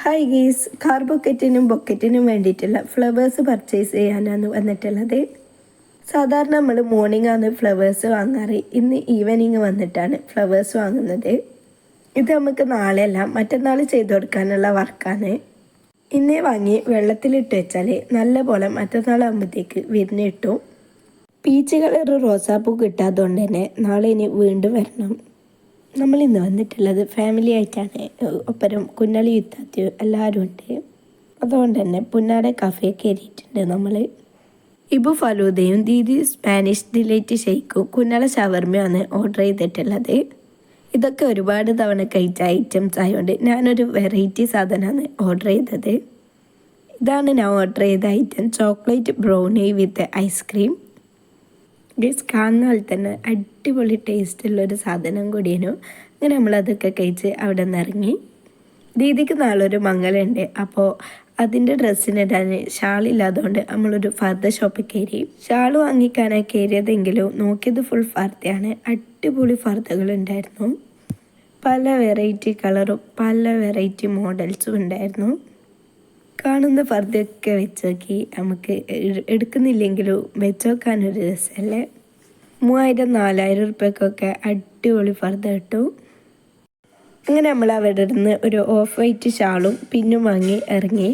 Hi ഗീസ് car ബൊക്കറ്റിനും ബൊക്കറ്റിനും വേണ്ടിയിട്ടുള്ള flowers purchase ചെയ്യാനാണ് വന്നിട്ടുള്ളത്. സാധാരണ നമ്മൾ മോർണിംഗ് ആണ് ഫ്ലവേഴ്സ് വാങ്ങാറ്. ഇന്ന് ഈവനിങ് വന്നിട്ടാണ് ഫ്ലവേഴ്സ് വാങ്ങുന്നത്. ഇത് നമുക്ക് നാളെയല്ല മറ്റന്നാൾ ചെയ്തു കൊടുക്കാനുള്ള വർക്കാണ് ഇന്നേ വാങ്ങി വെള്ളത്തിലിട്ട് വെച്ചാൽ നല്ലപോലെ പോലെ മറ്റന്നാളാകുമ്പോഴത്തേക്ക് വിരിഞ്ഞിട്ടു പീച്ച് കളർ റോസാപ്പൂ കിട്ടാത്തതുകൊണ്ട് തന്നെ നാളെ ഇനി വീണ്ടും വരണം. നമ്മൾ ഇന്ന് വന്നിട്ടുള്ളത് ഫാമിലി ആയിട്ടാണ്. ഒപ്പരം കുന്നളി യുദ്ധത്തിൽ എല്ലാവരും ഉണ്ട്. അതുകൊണ്ട് തന്നെ പുന്നാട കഫേ കയറിയിട്ടുണ്ട് നമ്മൾ ഇബു ഫലൂദയും ദീദി സ്പാനിഷ് ഡിലൈറ്റ് ഷെയ്ക്കും കുന്നള ഷവർമയാണ് ഓർഡർ ചെയ്തിട്ടുള്ളത്. ഇതൊക്കെ ഒരുപാട് തവണ കഴിച്ച ഐറ്റംസ് ആയതുകൊണ്ട് ഞാനൊരു വെറൈറ്റി സാധനമാണ് ഓർഡർ ചെയ്തത്. ഇതാണ് ഞാൻ ഓർഡർ ചെയ്ത item chocolate brownie with ice cream guys കാണുന്ന പോലെ തന്നെ അടിപൊളി ടേസ്റ്റുള്ളൊരു സാധനം കൂടിയേനു. അങ്ങനെ നമ്മളതൊക്കെ കഴിച്ച് അവിടെ നിന്ന് ഇറങ്ങി ദീദിക്ക് നാളൊരു മംഗലുണ്ട് അപ്പോൾ അതിന്റെ ഡ്രസ്സിനിടാൻ ഷാളില്ലാത്തതുകൊണ്ട് നമ്മളൊരു ഫർദ ഷോപ്പിൽ കയറി. ഷാൾ വാങ്ങിക്കാനാണ് കയറിയതെങ്കിലും നോക്കിയത് ഫുൾ ഫർദയാണ്. അടിപൊളി ഫർദകളുണ്ടായിരുന്നു. പല വെറൈറ്റി കളറും പല വെറൈറ്റി മോഡൽസും ഉണ്ടായിരുന്നു. കാണുന്ന ഫർദയൊക്കെ വെച്ച് നോക്കി നമുക്ക് എടുക്കുന്നില്ലെങ്കിലും വെച്ച് നോക്കാനൊരു രസമല്ലേ മൂവായിരം നാലായിരം ഉറുപ്പ്യക്കൊക്കെ അടിപൊളി പർദ്ദ കിട്ടും. അങ്ങനെ നമ്മൾ അവിടെ നിന്ന് ഒരു ഓഫ് വൈറ്റ് ഷാളും പിന്നും വാങ്ങി ഇറങ്ങി.